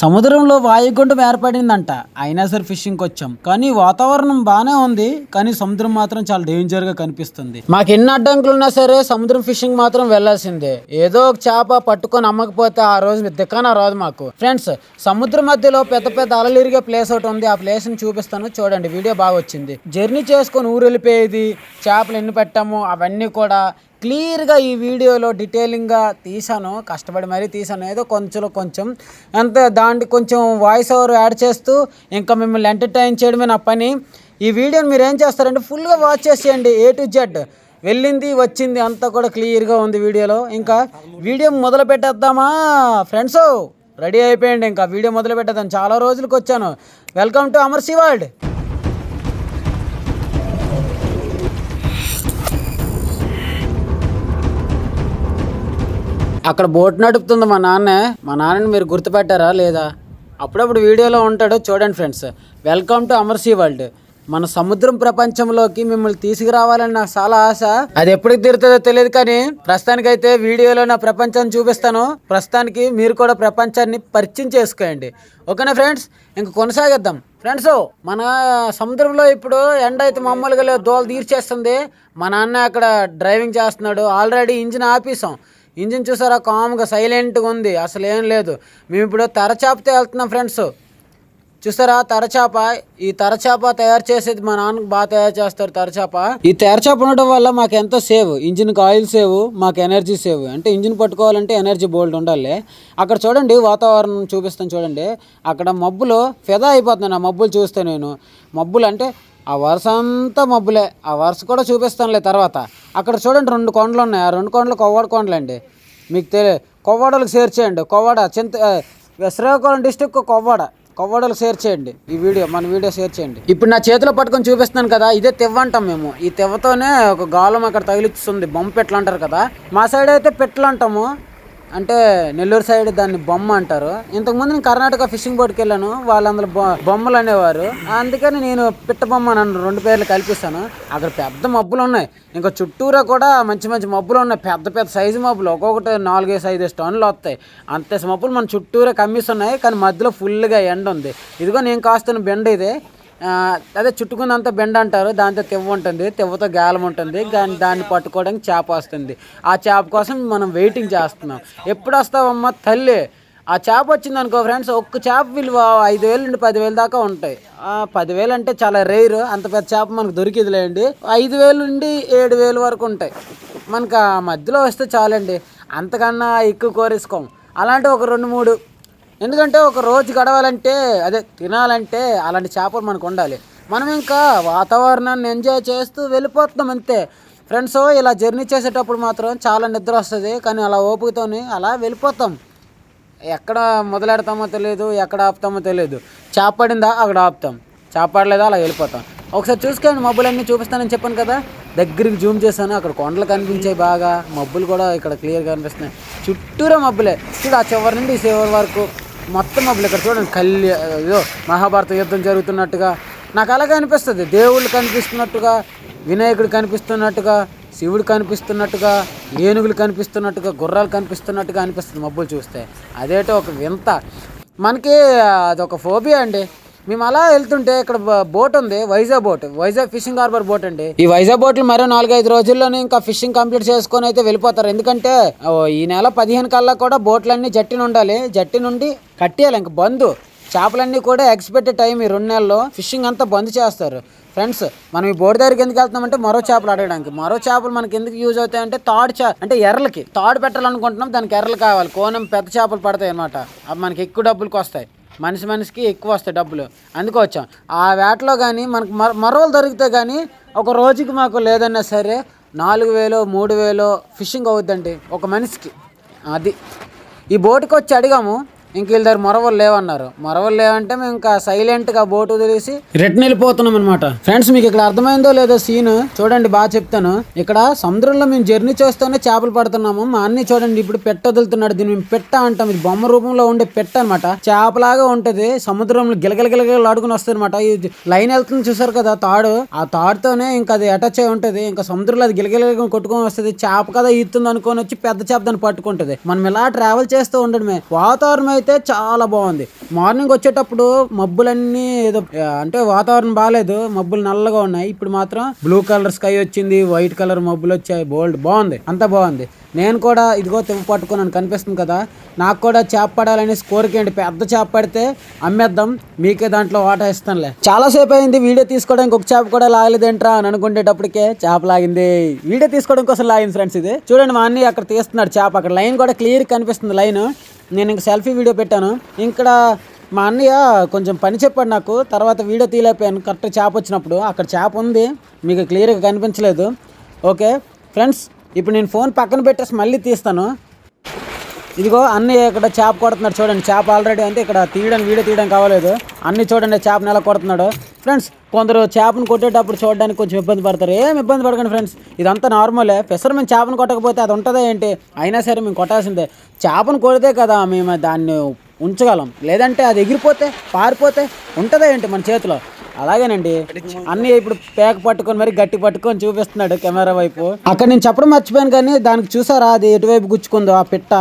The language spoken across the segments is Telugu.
సముద్రంలో వాయుగుండం ఏర్పడిందంట. అయినా సరే ఫిషింగ్ వచ్చాం కానీ వాతావరణం బాగానే ఉంది. కానీ సముద్రం మాత్రం చాలా డేంజర్గా కనిపిస్తుంది. మాకు ఎన్ని అడ్డంకులు ఉన్నా సరే సముద్రం ఫిషింగ్ మాత్రం వెళ్ళాల్సిందే ఏదో ఒక చేప పట్టుకొని అమ్మకపోతే ఆ రోజు దిక్కన రాదు మాకు. ఫ్రెండ్స్ సముద్రం మధ్యలో పెద్ద పెద్ద అలలిరిగే ప్లేస్ ఒకటి ఉంది. ఆ ప్లేస్ని చూపిస్తాను. చూడండి వీడియో బాగా వచ్చింది. జర్నీ చేసుకొని ఊరు వెళ్ళిపోయేది చేపలు ఎన్ని పెట్టాము అవన్నీ కూడా క్లియర్గా ఈ వీడియోలో డీటెయిలింగ్గా తీశాను. కష్టపడి మరీ తీసాను ఏదో కొంచెం కొంచెం. అంతే దానికి కొంచెం వాయిస్ ఓవర్ యాడ్ చేస్తూ ఇంకా మిమ్మల్ని ఎంటర్టైన్ చేయడమే నా పని. ఈ వీడియోని మీరు ఏం చేస్తారంటే ఫుల్గా వాచ్ చేసేయండి. ఏ టు జెడ్ వెళ్ళింది వచ్చింది అంతా కూడా క్లియర్గా ఉంది వీడియోలో. ఇంకా వీడియో మొదలు పెట్టేద్దామా? ఫ్రెండ్స్ రెడీ అయిపోయండి ఇంకా వీడియో మొదలు పెట్టేద్దాం. చాలా రోజులకు వచ్చాను. వెల్కమ్ టు అమర్ సివాల్డ్ అక్కడ బోట్ నడుపుతుంది మా నాన్న. మా నాన్నని మీరు గుర్తుపెట్టారా లేదా? అప్పుడప్పుడు వీడియోలో ఉంటాడు చూడండి ఫ్రెండ్స్. వెల్కమ్ టు అమర్సీ వరల్డ్. మన సముద్రం ప్రపంచంలోకి మిమ్మల్ని తీసుకురావాలని నాకు చాలా ఆశ. అది ఎప్పటికి తీరుతుందో తెలియదు కానీ ప్రస్తుతానికైతే వీడియోలో నా ప్రపంచాన్ని చూపిస్తాను. ప్రస్తుతానికి మీరు కూడా ప్రపంచాన్ని పరిచయం చేసుకోండి. ఓకేనా ఫ్రెండ్స్? ఇంక కొనసాగిద్దాం. ఫ్రెండ్స్ మన సముద్రంలో ఇప్పుడు ఎండ అయితే మామూలుగా దోలు తీర్చేస్తుంది. మా నాన్న అక్కడ డ్రైవింగ్ చేస్తున్నాడు. ఆల్రెడీ ఇంజిన్ ఆపేసాం ఇంజిన్ చూసారా? కామ్గా సైలెంట్గా ఉంది. అసలు ఏం లేదు. మేము ఇప్పుడు తెరచాపతో వెళ్తున్నాం ఫ్రెండ్స్. చూసారా? తెరచాప. ఈ తెరచాప తయారు చేసేది మా నాన్నకు బాగా తయారు చేస్తారు తెరచాప. ఈ తెరచాప ఉండటం వల్ల మాకు ఎంతో సేవ్. ఇంజిన్కి ఆయిల్ సేవ్ మాకు ఎనర్జీ సేవ్. అంటే ఇంజిన్ పట్టుకోవాలంటే ఎనర్జీ బోల్డ్ ఉండాలి. అక్కడ చూడండి వాతావరణం చూపిస్తాను చూడండి. అక్కడ మబ్బులు ఫెదా అయిపోతున్నాను ఆ మబ్బులు చూస్తే నేను. మబ్బులు అంటే ఆ వరుస అంతా మబ్బులే. ఆ వరుస కూడా చూపిస్తానులే తర్వాత. అక్కడ చూడండి రెండు కొండలు ఉన్నాయి ఆ రెండు కొండలు కొవ్వాడ కొండలు అండి మీకు తెలియ కొవ్వాడలకు షేర్ చేయండి. కొవ్వాడ చింత శ్రీకాకుళం డిస్టిక్ కొవ్వాడ. కొవ్వాడలు షేర్ చేయండి. ఈ వీడియో మన వీడియో షేర్ చేయండి. ఇప్పుడు నా చేతిలో పట్టుకొని చూపిస్తున్నాను కదా ఇదే తివ్వంటాం మేము. ఈ తెవ్వతోనే ఒక గాలం అక్కడ తగిలిస్తుంది. బొమ్మ పెట్లు అంటారు కదా. మా సైడ్ అయితే పెట్లు అంటాము. అంటే నెల్లూరు సైడ్ దాన్ని బొమ్మ అంటారు. ఇంతకుముందు నేను కర్ణాటక ఫిషింగ్ బోట్కి వెళ్ళాను. వాళ్ళందరూ బొ- బొమ్మలు అనేవారు. అందుకని నేను పిట్ట బొమ్మ నన్ను రెండు పేర్లు కల్పిస్తాను. అక్కడ పెద్ద మబ్బులు ఉన్నాయి. ఇంకా చుట్టూరా కూడా మంచి మంచి మబ్బులు ఉన్నాయి. పెద్ద పెద్ద సైజు మబ్బులు. ఒక్కొక్కటి నాలుగైదు ఐదు స్టోన్లు వస్తాయి. అంత మబ్బులు మన చుట్టూరా కమ్మిస్తున్నాయి. కానీ మధ్యలో ఫుల్గా ఎండ ఉంది. ఇదిగో నేను కాస్తున్న బెండ ఇదే. అదే చుట్టుకున్నంత బెండ అంటారు దాంతో తెవ్వ ఉంటుంది తెవ్వతో గాలం ఉంటుంది దాన్ని దాన్ని పట్టుకోవడానికి చేప వస్తుంది. ఆ చేప కోసం మనం వెయిటింగ్ చేస్తున్నాం. ఎప్పుడు వస్తావమ్మా తల్లి? ఆ చేప వచ్చింది అనుకో ఫ్రెండ్స్ ఒక్క చేప విలువ ఐదు వేలు నుండి పదివేలు దాకా ఉంటాయి. పదివేలు అంటే చాలా రేరు అంత పెద్ద చేప మనకు దొరికిదిలేండి. ఐదు వేలు నుండి ఏడు వేలు వరకు ఉంటాయి. మనకు ఆ మధ్యలో వస్తే చాలండి. అంతకన్నా ఎక్కువ కోరేసుకోం. అలాంటి ఒక రెండు మూడు ఎందుకంటే ఒక రోజు గడవాలంటే అదే తినాలంటే అలాంటి చేపలు మనకు ఉండాలి. మనం ఇంకా వాతావరణాన్ని ఎంజాయ్ చేస్తూ వెళ్ళిపోతున్నాం అంతే. ఫ్రెండ్స్ ఇలా జర్నీ చేసేటప్పుడు మాత్రం చాలా నిద్ర వస్తుంది కానీ అలా ఓపికతోని అలా వెళ్ళిపోతాం. ఎక్కడ మొదలెడతామో తెలియదు ఎక్కడ ఆపుతామో తెలియదు చేపడిందా అక్కడ ఆపుతాం. చేపడలేదా అలా వెళ్ళిపోతాం. ఒకసారి చూసుకోండి మబ్బులు అన్నీ చూపిస్తానని చెప్పాను కదా. దగ్గరికి జూమ్ చేశాను అక్కడ కొండలు కనిపించాయి బాగా. మబ్బులు కూడా ఇక్కడ క్లియర్గా కనిపిస్తున్నాయి. చుట్టూరా మబ్బులే. చూడు ఆ చివరి నుండి ఈ చివరి వరకు. మొత్తం మబ్బులు ఇక్కడ చూడండి కళ్య ఏదో మహాభారత యుద్ధం జరుగుతున్నట్టుగా. నాకు అలాగే అనిపిస్తుంది. దేవుళ్ళు కనిపిస్తున్నట్టుగా వినాయకుడు కనిపిస్తున్నట్టుగా శివుడు కనిపిస్తున్నట్టుగా ఏనుగులు కనిపిస్తున్నట్టుగా గుర్రాలు కనిపిస్తున్నట్టుగా అనిపిస్తుంది మబ్బులు చూస్తే. అదేటో ఒక వింత. మనకి అదొక ఫోబియా అండి. మేము అలా వెళ్తుంటే ఇక్కడ బోట్ ఉంది Vizag boat. Vizag fishing harbour boat అండి. ఈ వైజాగ్ బోట్లు మరో నాలుగైదు రోజుల్లోనే ఇంకా ఫిషింగ్ కంప్లీట్ చేసుకొని అయితే వెళ్ళిపోతారు. ఎందుకంటే ఈ నెల పదిహేను కల్లా కూడా బోట్లన్నీ జట్టిని ఉండాలి. జట్టి నుండి కట్టేయాలి ఇంకా బంద్. చేపలన్నీ కూడా ఎక్స్పెక్టెడ్ టైం ఈ రెండు నెలల్లో ఫిషింగ్ అంతా బంద్ చేస్తారు. ఫ్రెండ్స్ మనం ఈ బోర్డు దగ్గరికి ఎందుకు వెళ్తున్నామంటే మరో చేపలు అడగడానికి మరో చేపలు మనకి ఎందుకు యూజ్ అవుతాయి అంటే తాడు చే అంటే ఎర్రలకి. తాడు పెట్టాలనుకుంటున్నాం దానికి ఎర్రలు కావాలి. కోనం పెద్ద చేపలు పడతాయి అనమాట అవి మనకి ఎక్కువ డబ్బులకు వస్తాయి. మనిషి మనిషికి ఎక్కువ వస్తాయి డబ్బులు. అందుకు వచ్చాం. ఆ వేటలో కానీ మనకు మర మరోలు దొరికితే కానీ ఒక రోజుకి మాకు లేదన్నా సరే నాలుగు వేలు మూడు వేలు ఫిషింగ్ అవుద్దండి ఒక మనిషికి. అది. ఈ బోటుకి వచ్చి అడిగాము ఇంక వీళ్ళ దగ్గర మొరవలు లేవన్నారు. మొరవలు లేవంటే మేము ఇంకా సైలెంట్గా బోటు వదిలేసి రిటర్న్ వెళ్ళిపోతున్నాం అనమాట ఫ్రెండ్స్ మీకు ఇక్కడ అర్థమైందో లేదో సీన్ చూడండి బాగా చెప్తాను. ఇక్కడ సముద్రంలో మేము జర్నీ చేస్తూనే చేపలు పడుతున్నాము. మా అన్ని చూడండి ఇప్పుడు పెట్ట వదులుతున్నాడు. దీన్ని మేము పెట్ట అంటాం. ఇది బొమ్మ రూపంలో ఉండే పెట్ట అనమాట చేపలాగా ఉంటది. సముద్రంలో గిలగిల గిలగిల ఆడుకుని వస్తుంది అనమాట ఇది లైన్ వెళ్తుంది చూసారు కదా తాడు. ఆ తాడుతోనే ఇంకా అది అటాచ్ అయి ఉంటది. ఇంకా సముద్రంలో అది గిలగిల కొట్టుకొని వస్తుంది. చేప కదా ఈతుంది అనుకొని వచ్చి పెద్ద చేప దాన్ని పట్టుకుంటది. మనం ఇలా ట్రావెల్ చేస్తూ ఉండడమే. వాతావరణం అయితే చాలా బాగుంది. మార్నింగ్ వచ్చేటప్పుడు మబ్బులన్నీ ఏదో అంటే వాతావరణం బాగాలేదు మబ్బులు నల్లగా ఉన్నాయి. ఇప్పుడు మాత్రం బ్లూ కలర్ స్కై వచ్చింది వైట్ కలర్ మబ్బులు వచ్చాయి. బోల్డ్ బాగుంది. అంత బాగుంది. నేను కూడా ఇదిగో తెప్ప పట్టుకున్నాను కనిపిస్తుంది కదా. నాకు కూడా చేప పడాలని కోరిక ఏంటి? పెద్ద చేప పడితే అమ్మేద్దాం మీకే దాంట్లో వాటా ఇస్తానులే. చాలా సేపు అయింది వీడియో తీసుకోవడానికి ఒక చేప కూడా లాగలేదేంట్రా అని అనుకునేటప్పటికే చేప లాగింది. వీడియో తీసుకోవడం కోసం లాగింది ఫ్రెండ్స్ ఇది. చూడండి మా అన్ని అక్కడ తీస్తున్నాడు చేప. అక్కడ లైన్ కూడా క్లియర్ కనిపిస్తుంది లైన్ నేను ఇంక సెల్ఫీ వీడియో పెట్టాను. ఇక్కడ మా అన్నయ్య కొంచెం పని చెప్పాడు నాకు. తర్వాత వీడియో తీయలేకపోయాను. కరెక్ట్ చేప వచ్చినప్పుడు. అక్కడ చేప ఉంది. మీకు క్లియర్గా కనిపించలేదు. ఓకే. ఫ్రెండ్స్ ఇప్పుడు నేను ఫోన్ పక్కన పెట్టేసి మళ్ళీ తీస్తాను. ఇదిగో అన్ని ఇక్కడ చేప కొడుతున్నాడు చూడండి. చేప ఆల్రెడీ అంటే ఇక్కడ తీయడానికి వీడియో తీయడం కావలేదు. అన్ని చూడండి చేప నెల కొడుతున్నాడు. ఫ్రెండ్స్ కొందరు చేపను కొట్టేటప్పుడు చూడడానికి కొంచెం ఇబ్బంది పడతారు. ఏం ఇబ్బంది పడకండి ఫ్రెండ్స్ ఇదంతా నార్మలే పెసరు మేము చేపను కొట్టకపోతే అది ఉంటుందా ఏంటి? అయినా సరే మేము కొట్టాల్సిందే. చేపను కొడితే కదా మేము దాన్ని ఉంచగలం. లేదంటే అది ఎగిరిపోతే పారిపోతే ఉంటుందా ఏంటి మన చేతిలో? అలాగేనండి. అన్ని ఇప్పుడు పేక పట్టుకొని మరి గట్టి పట్టుకొని చూపిస్తున్నాడు కెమెరా వైపు. అక్కడ నేను చెప్పడం మర్చిపోయాను కానీ దానికి చూసారా? అది ఎటువైపు గుచ్చుకుందో ఆ పిట్ట.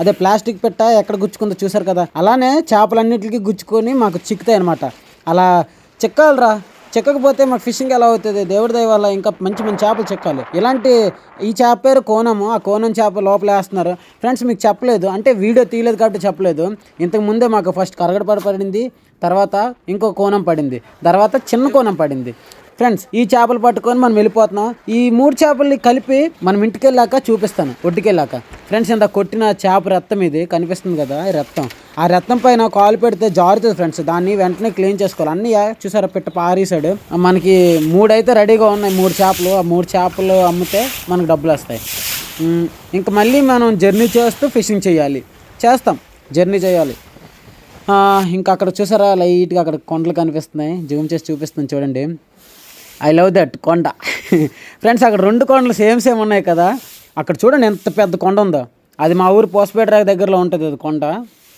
అదే ప్లాస్టిక్ పిట్ట ఎక్కడ గుచ్చుకుందో చూసారు కదా? అలానే చేపలన్నిటికీ గుచ్చుకొని మాకు చిక్కుతాయి అనమాట అలా చెక్కాలరా. చెక్కకపోతే మాకు ఫిషింగ్ ఎలా అవుతుంది? దేవుడి దయ వల్ల ఇంకా మంచి మంచి చేపలు చెక్కాలి. ఇలాంటి ఈ చేప పేరు కోనము. ఆ కోనం చేప లోపల వేస్తున్నారు. ఫ్రెండ్స్ మీకు చెప్పలేదు. అంటే వీడియో తీయలేదు కాబట్టి చెప్పలేదు. ఇంతకు ముందే మాకు ఫస్ట్ కరగడపడ పడింది. తర్వాత ఇంకో కోణం పడింది. తర్వాత చిన్న కోణం పడింది. ఫ్రెండ్స్ ఈ చేపలు పట్టుకొని మనం వెళ్ళిపోతున్నాం. ఈ మూడు చేపల్ని కలిపి మనం ఇంటికి వెళ్ళాక చూపిస్తాను. ఒడ్డుకెళ్ళాక. ఫ్రెండ్స్ ఇంత కొట్టిన చేప రక్తం ఇది. కనిపిస్తుంది కదా ఈ రక్తం ఆ రక్తం పైన కాలు పెడితే జారుతుంది ఫ్రెండ్స్ దాన్ని వెంటనే క్లీన్ చేసుకోవాలి. అన్నీ చూసారా పిట్ట పారేసాడు మనకి మూడు అయితే రెడీగా ఉన్నాయి మూడు చేపలు. ఆ మూడు చేపలు అమ్మితే మనకు డబ్బులు వస్తాయి. ఇంకా మళ్ళీ మనం జర్నీ చేస్తూ ఫిషింగ్ చేయాలి. చేస్తాం. జర్నీ చేయాలి. ఇంకా అక్కడ చూసారా లైట్గా అక్కడ కొండలు కనిపిస్తున్నాయి. జూమ్ చేసి చూపిస్తుంది చూడండి. ఐ లవ్ దట్ కొండ. ఫ్రెండ్స్ అక్కడ రెండు కొండలు సేమ్ సేమ్ ఉన్నాయి కదా. అక్కడ చూడండి ఎంత పెద్ద కొండ ఉందో. అది మా ఊరు పోస్పేట దగ్గరలో ఉంటుంది అది కొండ.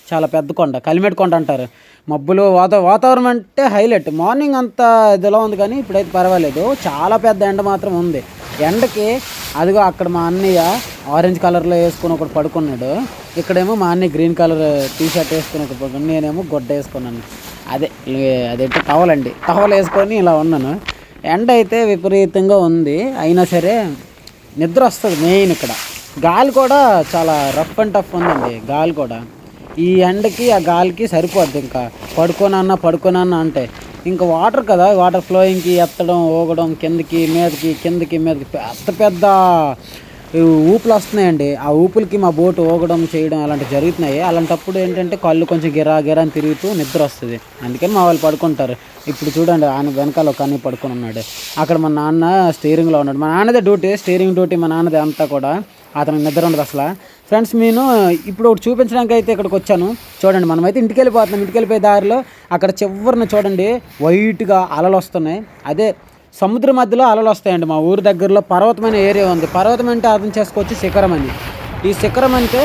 చాలా పెద్ద కొండ. కలిమేటి కొండ అంటారు. మబ్బులు వాత వాతావరణం అంటే హైలైట్ మార్నింగ్ అంతా ఇదిలో ఉంది కానీ ఇప్పుడైతే పర్వాలేదు. చాలా పెద్ద ఎండ మాత్రం ఉంది. ఎండకి అదిగో అక్కడ మా అన్నయ్య ఆరెంజ్ కలర్లో వేసుకొని ఒకటి పడుకున్నాడు. ఇక్కడేమో మా అన్నయ్య గ్రీన్ కలర్ టీ షర్ట్ వేసుకుని ఒకటి పడుకున్నాడు. నేనేమో గొడ్డ వేసుకున్నాను. అదే అదేంటి టవల్ అండి. టవల్ వేసుకొని ఇలా ఉన్నాను. ఎండ అయితే విపరీతంగా ఉంది. అయినా సరే నిద్ర వస్తుంది మెయిన్ ఇక్కడ. గాలి కూడా చాలా రఫ్ అండ్ టఫ్ ఉందండి గాలి కూడా. ఈ ఎండకి ఆ గాలికి సరిపోద్ది ఇంకా. పడుకోనన్నా పడుకోనన్నా అంటే. ఇంకా వాటర్ కదా వాటర్ ఫ్లోయింగ్కి ఎత్తడం ఊగడం కిందకి మీదకి కిందకి మీదకి పెద్ద పెద్ద ఊపులు వస్తున్నాయండి. ఆ ఊపులకి మా బోటు ఊగడం చేయడం అలాంటివి జరుగుతున్నాయి. అలాంటప్పుడు ఏంటంటే కళ్ళు కొంచెం గిరా గిరా అని తిరుగుతూ నిద్ర వస్తుంది. అందుకని మా వాళ్ళు పడుకుంటారు. ఇప్పుడు చూడండి ఆయన వెనకాల ఒక అన్ని పడుకొని ఉన్నాడు. అక్కడ మా నాన్న స్టీరింగ్లో ఉన్నాడు. మా నాన్నదే డ్యూటీ స్టీరింగ్ డ్యూటీ మా నాన్నదే అంతా కూడా. అతనికి నిద్ర ఉండదు అసలు. ఫ్రెండ్స్ నేను ఇప్పుడు ఒకటి చూపించడానికి అయితే ఇక్కడికి వచ్చాను. చూడండి మనమైతే ఇంటికి వెళ్ళిపోతున్నాం. ఇంటికి వెళ్ళిపోయే దారిలో అక్కడ చివరిన చూడండి వైట్గా అలలు వస్తున్నాయి. అదే సముద్ర మధ్యలో అలలు వస్తాయండి మా ఊరు దగ్గరలో. పర్వతమైన ఏరియా ఉంది. పర్వతం అంటే అర్థం చేసుకోవచ్చు శిఖరం అని. ఈ శిఖరం అంటే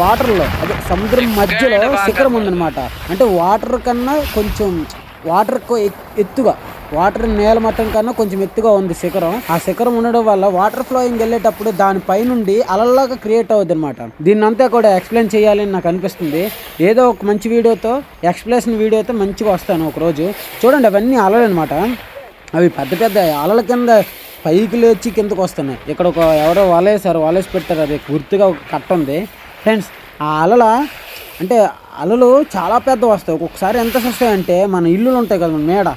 వాటర్లో అదే సముద్రం మధ్యలో శిఖరం ఉందన్నమాట. అంటే వాటర్ కన్నా కొంచెం వాటర్ ఎత్తుగా వాటర్ నేల మట్టం కన్నా కొంచెం ఎత్తుగా ఉంది శిఖరం. ఆ శిఖరం ఉండడం వల్ల వాటర్ ఫ్లోయింగ్ వెళ్ళేటప్పుడు దాని పైనుండి అలల్లాగా క్రియేట్ అవుద్ది అనమాట దీన్ని అంతా కూడా ఎక్స్ప్లెయిన్ చేయాలని నాకు అనిపిస్తుంది. ఏదో ఒక మంచి వీడియోతో ఎక్స్ప్లెనేషన్ వీడియోతో మంచిగా వస్తాను ఒకరోజు. చూడండి అవన్నీ అలలు అనమాట అవి పెద్ద పెద్ద అలల కింద పైకి లేచి కిందకు వస్తున్నాయి. ఇక్కడ ఒక ఎవరో వలేసారు వలేసి పెట్టారు. అది గుర్తుగా ఒక కట్ట ఉంది. ఫ్రెండ్స్ ఆ అలల అంటే అలలు చాలా పెద్ద వస్తాయి. ఒక్కొక్కసారి ఎంత వస్తాయంటే మన ఇల్లులు ఉంటాయి కదా మేడ.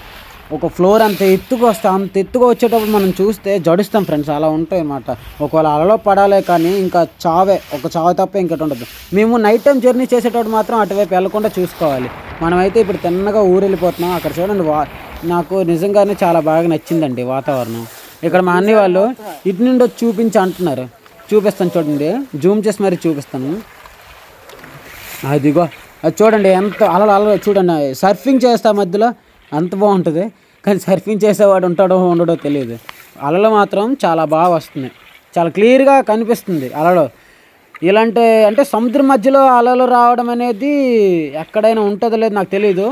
ఒక ఫ్లోర్ అంత ఎత్తుకు వస్తాం. అంత ఎత్తుగా వచ్చేటప్పుడు మనం చూస్తే జడుస్తాం ఫ్రెండ్స్ అలా ఉంటాయి అన్నమాట. ఒకవేళ అలలో పడాలే కానీ ఇంకా చావే. ఒక చావ తప్ప ఇంకటి ఉండదు. మేము నైట్ టైం జర్నీ చేసేటప్పుడు మాత్రం అటువైపు వెళ్ళకుండా చూసుకోవాలి. మనమైతే ఇప్పుడు తిన్నగా ఊరు వెళ్ళిపోతున్నాం అక్కడ చూడండి వా నాకు నిజంగానే చాలా బాగా నచ్చిందండి వాతావరణం. ఇక్కడ మా అన్ని వాళ్ళు ఇటు నుండి చూపించి అంటున్నారు. చూపిస్తాను చూడండి. జూమ్ చేసి మరి చూపిస్తాను. అదిగో అది చూడండి ఎంత అలలు అలలు చూడండి. సర్ఫింగ్ చేస్తా మధ్యలో అంత బాగుంటుంది. కానీ సర్ఫింగ్ చేసేవాడు ఉంటాడో ఉండడో తెలియదు. అలలు మాత్రం చాలా బాగా వస్తున్నాయి. చాలా క్లియర్గా కనిపిస్తుంది అలలు. ఇలాంటి అంటే సముద్రం మధ్యలో అలలు రావడం అనేది ఎక్కడైనా ఉంటుందో లేదు నాకు తెలియదు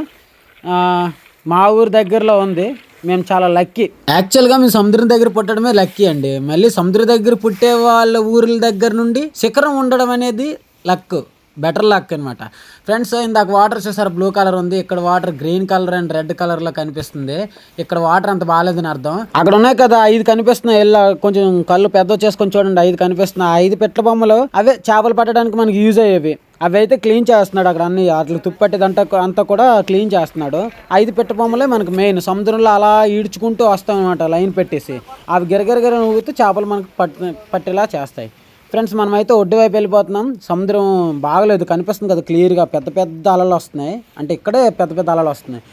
మా ఊరు దగ్గరలో ఉంది. మేము చాలా లక్కీ. యాక్చువల్గా మేము సముద్రం దగ్గర పుట్టడమే లక్కీ అండి. మళ్ళీ సముద్రం దగ్గర పుట్టే వాళ్ళ ఊర్ల దగ్గర నుండి శిఖరం ఉండడం అనేది లక్ బెటర్ లక్ అనమాట ఫ్రెండ్స్ ఇందాక వాటర్ చూసారు? బ్లూ కలర్ ఉంది. ఇక్కడ water green colour and red కలర్లో కనిపిస్తుంది. ఇక్కడ వాటర్ అంత బాగాలేదని అర్థం. అక్కడ ఉన్నాయి కదా ఐదు కనిపిస్తున్నాయి. ఇలా కొంచెం కళ్ళు పెద్ద చేసుకొని చూడండి. ఐదు కనిపిస్తున్నాయి. ఐదు పెట్ట బొమ్మలు అవే చేపలు పట్టడానికి మనకి యూజ్ అయ్యేవి. అవి అయితే క్లీన్ చేస్తున్నాడు అక్కడ అన్ని అట్లా తుప్పట్టేదంతా అంతా కూడా క్లీన్ చేస్తున్నాడు. ఐదు పెట్టబొమ్మలే బొమ్మలే మనకి మెయిన్ సముద్రంలో అలా ఈడ్చుకుంటూ వస్తాం అనమాట లైన్ పెట్టేసి. అవి గిరగిరగిర ఊగుతూ చేపలు మనకు పట్టి పట్టేలా చేస్తాయి. ఫ్రెండ్స్ మనమైతే ఒడ్డు వైపు వెళ్ళిపోతున్నాం. సముద్రం బాగలేదు. కనిపిస్తుంది కదా క్లియర్గా. పెద్ద పెద్ద అలలు వస్తున్నాయి. అంటే ఇక్కడే పెద్ద పెద్ద అలలు వస్తున్నాయి.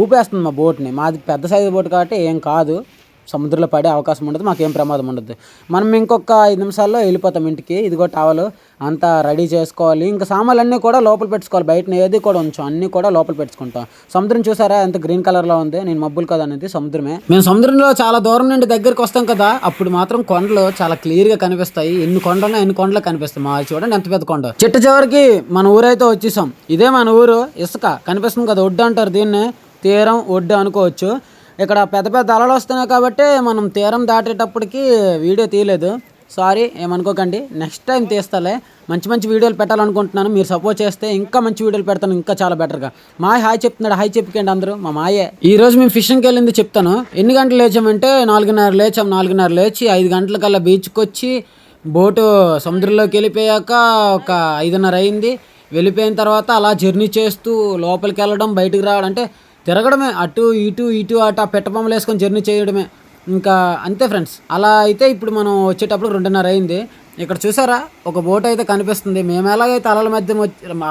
ఊపేస్తుంది మా బోట్ని. మాది పెద్ద సైజు బోట్ కాబట్టి ఏం కాదు. సముద్రంలో పడే అవకాశం ఉండదు మాకేం ప్రమాదం ఉండదు. మనం ఇంకొక ఐదు నిమిషాల్లో వెళ్ళిపోతాం ఇంటికి. ఇదిగో టవల్ అంతా రెడీ చేసుకోవాలి. ఇంకా సామాన్లు అన్నీ కూడా లోపల పెట్టుకోవాలి. బయట ఏది కూడా ఉంచాం. అన్నీ కూడా లోపల పెట్టుకుంటాం. సముద్రం చూసారా? ఎంత గ్రీన్ కలర్లో ఉంది. నేను మబ్బులు కదా అనేది సముద్రమే. మేము సముద్రంలో చాలా దూరం నుండి దగ్గరికి వస్తాం కదా. అప్పుడు మాత్రం కొండలు చాలా క్లియర్గా కనిపిస్తాయి. ఎన్ని కొండలు ఎన్ని కొండలు కనిపిస్తాయి. మా చూడండి ఎంత పెద్ద కొండ. చెట్టు చివరికి మన ఊరైతే వచ్చేసాం. ఇదే మన ఊరు. ఇసుక కనిపిస్తుంది కదా. ఒడ్డు అంటారు దీన్ని. తీరం ఒడ్డు అనుకోవచ్చు. ఇక్కడ పెద్ద పెద్ద అలలు వస్తున్నాయి కాబట్టి మనం తీరం దాటేటప్పటికి వీడియో తీయలేదు. సారీ ఏమనుకోకండి. నెక్స్ట్ టైం తీస్తాలే. మంచి మంచి వీడియోలు పెట్టాలనుకుంటున్నాను. మీరు సపోర్ట్ చేస్తే ఇంకా మంచి వీడియోలు పెడతాను. ఇంకా చాలా బెటర్గా మాయ హాయ్ చెప్తున్నాడు. హాయ్ చెప్పుకోండి అందరూ. మా మాయే. ఈ రోజు మేము ఫిషింగ్కి వెళ్ళింది చెప్తాను. ఎన్ని గంటలు లేచామంటే నాలుగున్నర లేచాం. నాలుగున్నర లేచి ఐదు గంటలకల్లా బీచ్కి వచ్చి బోటు సముద్రంలోకి వెళ్ళిపోయాక ఒక ఐదున్నర అయింది. వెళ్ళిపోయిన తర్వాత అలా జర్నీ చేస్తూ లోపలికి వెళ్ళడం బయటికి రావడం అంటే తిరగడమే అటు ఇటు ఇటు అటు ఆ పెట్టబొమ్మలు వేసుకొని జర్నీ చేయడమే. ఇంకా అంతే ఫ్రెండ్స్. అలా అయితే ఇప్పుడు మనం వచ్చేటప్పుడు రెండున్నర అయింది. ఇక్కడ చూసారా? ఒక బోట్ అయితే కనిపిస్తుంది. మేము ఎలాగైతే అలల మధ్య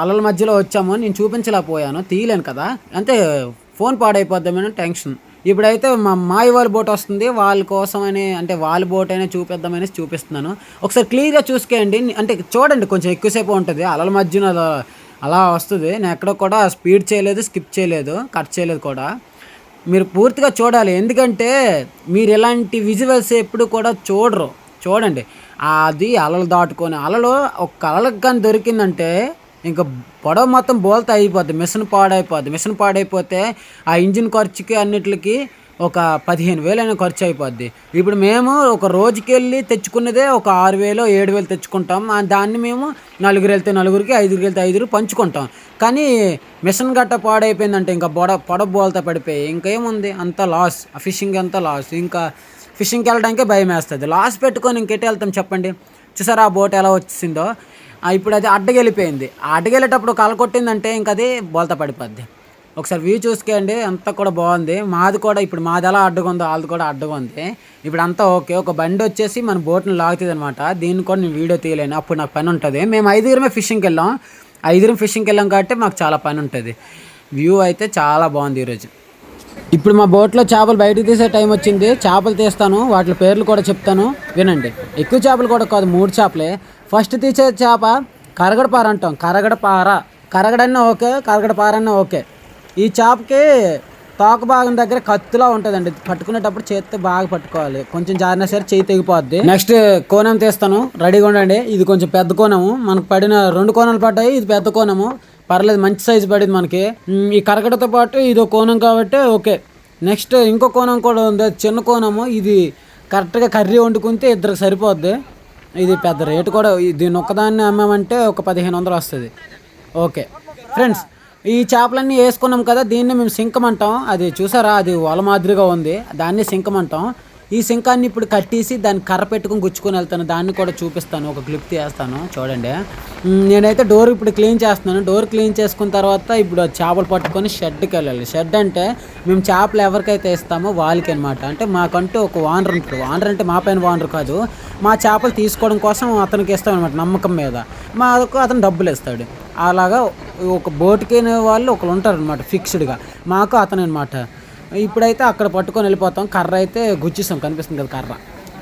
అలల మధ్యలో వచ్చామో నేను చూపించలేకపోయాను. తీయలేను కదా. అంతే ఫోన్ పాడైపోద్దామని టెన్షన్. ఇప్పుడైతే మా మాయి వాళ్ళ బోట్ వస్తుంది. వాళ్ళ కోసమని అంటే వాళ్ళ బోట్ అయినా చూపిద్దామని చూపిస్తున్నాను. ఒకసారి క్లియర్గా చూసుకోండి అంటే చూడండి కొంచెం ఎక్కువసేపు ఉంటుంది. అలల మధ్యన అలా వస్తుంది. నేను ఎక్కడ కూడా స్పీడ్ చేయలేదు స్కిప్ చేయలేదు కట్ చేయలేదు కూడా. మీరు పూర్తిగా చూడాలి. ఎందుకంటే మీరు ఇలాంటి విజువల్స్ ఎప్పుడు కూడా చూడరు. చూడండి. అది అలలు దాటుకొని అలలు ఒక అలలకు కానీ దొరికిందంటే ఇంకా పొడవ మొత్తం బోల్తా అయిపోద్ది. మిషన్ పాడైపోద్ది. మిషన్ పాడైపోతే ఆ ఇంజిన్ ఖర్చుకి అన్నిటికి ఒక పదిహేను వేలైనా ఖర్చు అయిపోద్ది. ఇప్పుడు మేము ఒక రోజుకి వెళ్ళి తెచ్చుకున్నదే ఒక ఆరు వేలు ఏడు వేలు తెచ్చుకుంటాం. దాన్ని మేము నలుగురు వెళ్తే నలుగురికి ఐదుగురు వెళ్తే ఐదుగురు పంచుకుంటాం. కానీ మిషన్ గట్ట పాడైపోయిందంటే ఇంకా బొడ పొడ బోల్తా పడిపోయి ఇంకేముంది? అంత లాస్. ఆ ఫిషింగ్ అంతా లాస్? ఇంకా ఫిషింగ్కి వెళ్ళడానికే భయం వేస్తుంది లాస్ పెట్టుకొని ఇంకెటే వెళ్తాం చెప్పండి? చూసారా ఆ బోట్ ఎలా వచ్చిందో? ఇప్పుడు అది అడ్డగెళ్ళిపోయింది అడ్డగెళ్ళేటప్పుడు కలకొట్టిందంటే ఇంకా అది బోల్తా పడిపోద్ది. ఒకసారి వ్యూ చూసుకోండి అంతా కూడా బాగుంది. మాది కూడా ఇప్పుడు మాది ఎలా అడ్డుగా ఉందో వాళ్ళది కూడా అడ్డుగా ఉంది. ఇప్పుడు అంతా ఓకే ఒక బండి వచ్చేసి మన బోట్ని లాగుతుంది అనమాట దీన్ని కూడా నేను వీడియో తీయలేను అప్పుడు నాకు పని ఉంటుంది. మేము ఐదుగురమే ఫిషింగ్కి వెళ్ళాం. ఐదుగురం ఫిషింగ్కి వెళ్ళాం కాబట్టి మాకు చాలా పని ఉంటుంది. వ్యూ అయితే చాలా బాగుంది ఈరోజు. ఇప్పుడు మా బోట్లో చేపలు బయటకు తీసే టైం వచ్చింది. చేపలు తీస్తాను వాటి పేర్లు కూడా చెప్తాను. వినండి. ఎక్కువ చేపలు కూడా కాదు మూడు చేపలే. ఫస్ట్ తీసే చేప కరగడపార అంటాం. కరగడపార. కరగడన్నా ఓకే కరగడపారన్నా ఓకే. ఈ చేపకి తోక భాగం దగ్గర కత్తులా ఉంటుందండి. పట్టుకునేటప్పుడు చేతితో బాగా పట్టుకోవాలి. కొంచెం జారినా సరే చేయి తెగిపోద్ది. నెక్స్ట్ కోణం తీస్తాను. రెడీగా ఉండండి. ఇది కొంచెం పెద్ద కోణము. మనకు పడిన రెండు కోణాలు పడ్డాయి. ఇది పెద్ద కోణము. పర్లేదు మంచి సైజు పడింది మనకి. ఈ కరకటతో పాటు ఇది ఒక కోణం కాబట్టి ఓకే. నెక్స్ట్ ఇంకో కోణం కూడా ఉంది. చిన్న కోణము. ఇది కరెక్ట్గా కర్రీ వండుకుంటే ఇద్దరికి సరిపోద్ది. ఇది పెద్ద రేటు కూడా. దీని ఒక్కదాన్ని అమ్మామంటే ఒక పదిహేను వందలు వస్తుంది. ఓకే. ఫ్రెండ్స్ ఈ చేపలన్నీ వేసుకున్నాం కదా దీన్ని మేము సింకం అంటాం. అది చూసారా? అది వల మాదిరిగా ఉంది. దాన్ని సింకం అంటాం. ఈ సింకాన్ని ఇప్పుడు కట్టేసి దాన్ని కర్ర పెట్టుకుని గుచ్చుకొని వెళ్తాను. దాన్ని కూడా చూపిస్తాను. ఒక క్లిప్ తీస్తాను. చూడండి. నేనైతే డోర్ ఇప్పుడు క్లీన్ చేస్తున్నాను. డోర్ క్లీన్ చేసుకున్న తర్వాత ఇప్పుడు చేపలు పట్టుకొని షెడ్కి వెళ్ళాలి. షెడ్ అంటే మేము చేపలు ఎవరికైతే ఇస్తామో వాళ్ళకి అనమాట అంటే మాకంటూ ఒక వానర్ ఉంటుంది వానర్ అంటే మా పైన వానర్ కాదు. మా చేపలు తీసుకోవడం కోసం అతనికి ఇస్తాం అనమాట నమ్మకం మీద. మాకు అతను డబ్బులు ఇస్తాడు. అలాగా ఒక బోటుకి వాళ్ళు ఒకరు ఉంటారు అనమాట ఫిక్స్డ్గా మాకు అతను అనమాట ఇప్పుడైతే అక్కడ పట్టుకొని వెళ్ళిపోతాం కర్ర అయితే గుచ్చిస్తాం కనిపిస్తుంది కదా కర్ర.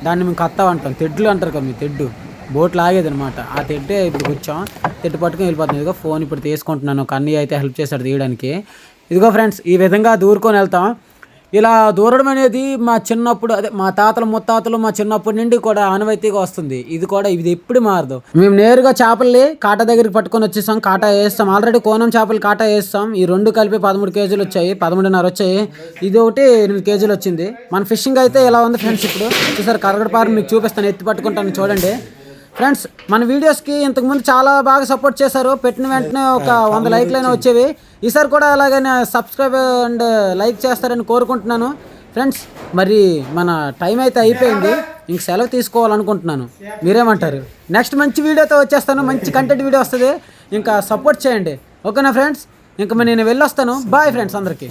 దాన్ని మేము కత్తా అంటాం తెడ్లు అంటారు కదా మీ తెడ్డు. బోట్ లాగేది అనమాట ఆ తెడ్డే ఇప్పుడు కూర్చోం తెడ్డు పట్టుకొని వెళ్ళిపోతుంది ఇదిగో ఫోన్ ఇప్పుడు తీసుకుంటున్నాను ఒక అయితే హెల్ప్ చేశాడు తీయడానికి. ఇదిగో ఫ్రెండ్స్ ఈ విధంగా దూరుకొని వెళ్తాం. ఇలా దూరడం అనేది మా చిన్నప్పుడు అదే మా తాతలు ముత్తాతలు మా చిన్నప్పటి నుండి కూడా ఆనవాయితీగా వస్తుంది. ఇది కూడా ఇది ఎప్పుడు మారదు. మేము నేరుగా చేపల్ని కాటా దగ్గరికి పట్టుకొని వచ్చేసాం. కాటా వేస్తాం. ఆల్రెడీ కోనం చేపలు కాటా వేస్తాం. ఈ రెండు కలిపి పదమూడు కేజీలు వచ్చాయి. పదమూడున్నర వచ్చాయి. ఇది ఒకటి ఎనిమిది కేజీలు వచ్చింది. మన ఫిషింగ్ అయితే ఇలా ఉంది ఫ్రెండ్స్ ఇప్పుడు? చూసారు? కరగడపారు మీకు చూపిస్తాను. ఎత్తి పట్టుకుంటాను. చూడండి. ఫ్రెండ్స్ మన వీడియోస్కి ఇంతకుముందు చాలా బాగా సపోర్ట్ చేశారు. పెట్టిన వెంటనే ఒక వంద లైక్లైనా వచ్చేవి. ఈసారి కూడా అలాగనే సబ్స్క్రైబ్ అండ్ లైక్ చేస్తారని కోరుకుంటున్నాను. ఫ్రెండ్స్ మరి మన టైం అయితే అయిపోయింది. ఇంక సెలవు తీసుకోవాలనుకుంటున్నాను. మీరేమంటారు? నెక్స్ట్ మంచి వీడియోతో వచ్చేస్తాను. మంచి కంటెంట్ వీడియో వస్తుంది. ఇంకా సపోర్ట్ చేయండి. ఓకేనా ఫ్రెండ్స్? ఇంకా నేను వెళ్ళొస్తాను. బాయ్ ఫ్రెండ్స్ అందరికీ.